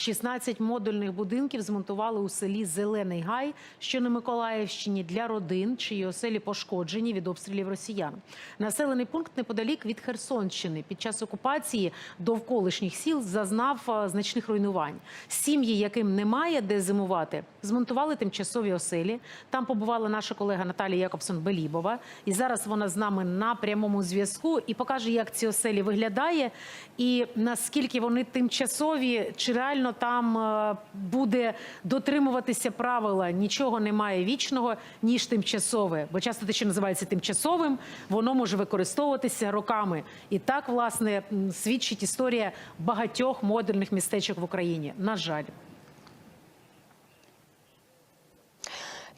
16 модульних будинків змонтували у селі Зелений Гай, що на Миколаївщині для родин, чиї оселі пошкоджені від обстрілів росіян. Населений пункт неподалік від Херсонщини. Під час окупації довколишніх сіл зазнав значних руйнувань. Сім'ї, яким немає де зимувати, змонтували тимчасові оселі. Там побувала наша колега Наталія Якобсон-Белібова. І зараз вона з нами на прямому зв'язку і покаже, як ці оселі виглядає, і наскільки вони тимчасові, чи реально там е, буде дотримуватися правила нічого немає вічного, ніж тимчасове. Бо часто те, що називається тимчасовим, воно може використовуватися роками. І так, власне, свідчить історія багатьох модульних містечок в Україні. На жаль.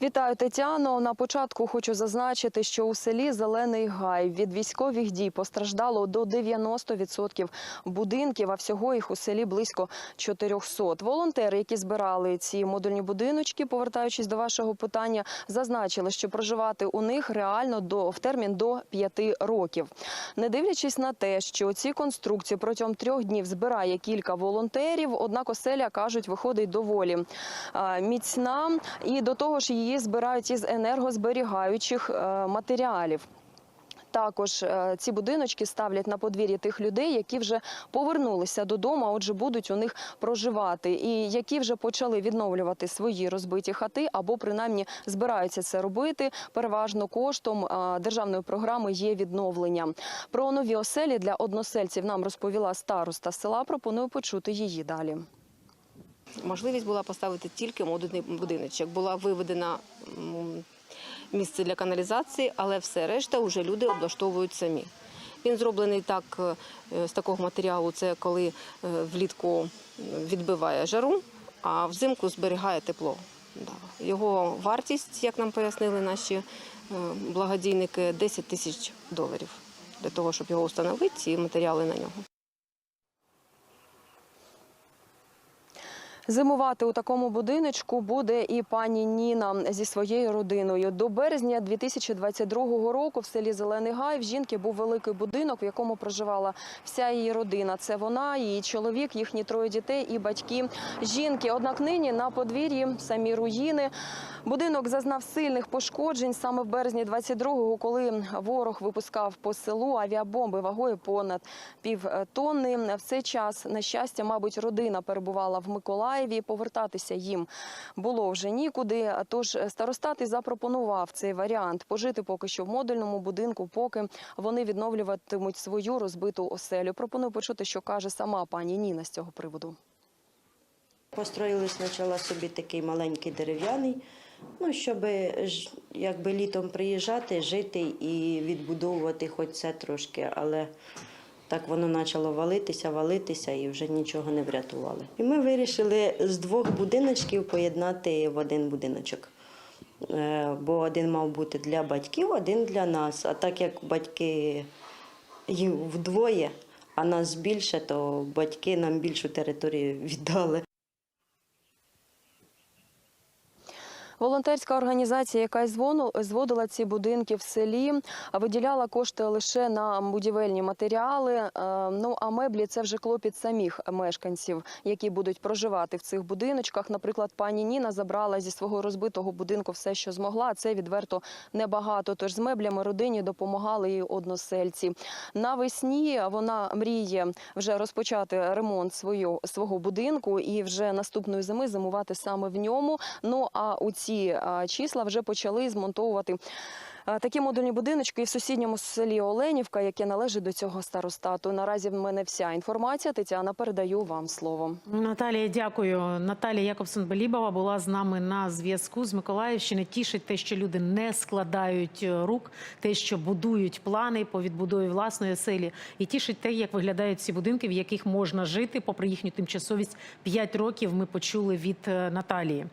Вітаю, Тетяно. На початку хочу зазначити, що у селі Зелений Гай від військових дій постраждало до 90% будинків, а всього їх у селі близько 400. Волонтери, які збирали ці модульні будиночки, повертаючись до вашого питання, зазначили, що проживати у них реально до в термін до 5 років. Не дивлячись на те, що ці конструкції протягом трьох днів збирає кілька волонтерів, однак оселя кажуть, виходить доволі міцна, і до того ж її збирають із енергозберігаючих е, матеріалів. Також е, ці будиночки ставлять на подвір'ї тих людей, які вже повернулися додому, а отже, будуть у них проживати, і які вже почали відновлювати свої розбиті хати, або принаймні збираються це робити. Переважно коштом е, державної програми є відновлення. Про нові оселі для односельців нам розповіла староста села. Пропоную почути її далі. Можливість була поставити тільки модульний будиночок. Була виведена місце для каналізації, але все решта вже люди облаштовують самі. Він зроблений так е, з такого матеріалу, це коли е, влітку відбиває жару, а взимку зберігає тепло. Його вартість, як нам пояснили наші е, благодійники, 10 тисяч доларів для того, щоб його встановити, ці матеріали на нього. Зимувати у такому будиночку буде і пані Ніна зі своєю родиною. До березня 2022 року в селі Зелений Гай в жінки був великий будинок, в якому проживала вся її родина. Це вона, її чоловік, їхні троє дітей і батьки жінки. Однак нині на подвір'ї самі руїни. Будинок зазнав сильних пошкоджень саме в березні 22-го, коли ворог випускав по селу авіабомби вагою понад пів тонни. В цей час, на щастя, мабуть, родина перебувала в Миколаєві. Повертатися їм було вже нікуди. Тож старостат запропонував цей варіант пожити поки що в модульному будинку, поки вони відновлюватимуть свою розбиту оселю. Пропоную почути, що каже сама пані Ніна з цього приводу. Построїли спочатку собі такий маленький дерев'яний, ну, щоб якби літом приїжджати, жити і відбудовувати хоч це трошки, але так воно почало валитися, валитися і вже нічого не врятували. І ми вирішили з двох будиночків поєднати в один будиночок. Е, Бо один мав бути для батьків, один для нас. А так як батьки їх вдвоє, а нас більше, то батьки нам більшу територію віддали. Волонтерська організація, яка зводила ці будинки в селі, виділяла кошти лише на будівельні матеріали. Е, Ну а меблі це вже клопіт самих мешканців, які будуть проживати в цих будиночках. Наприклад, пані Ніна забрала зі свого розбитого будинку все, що змогла. Це відверто небагато. Тож з меблями родині допомагали їй односельці. Навесні вона мріє вже розпочати ремонт свого будинку і вже наступної зими зимувати саме в ньому. Ну а у ці а, числа вже почали змонтовувати. Такі модульні будиночки і в сусідньому селі Оленівка, яке належить до цього старостату. Наразі в мене вся інформація. Тетяна, передаю вам слово. Наталія, дякую. Наталія Якобсон-Белібова була з нами на зв'язку з Миколаївщини. Тішить те, що люди не складають е, рук, те, що будують плани по відбудові власної оселі, і тішить те, як виглядають ці будинки, в яких можна жити, попри їхню тимчасовість 5 років. Ми почули від е, Наталії.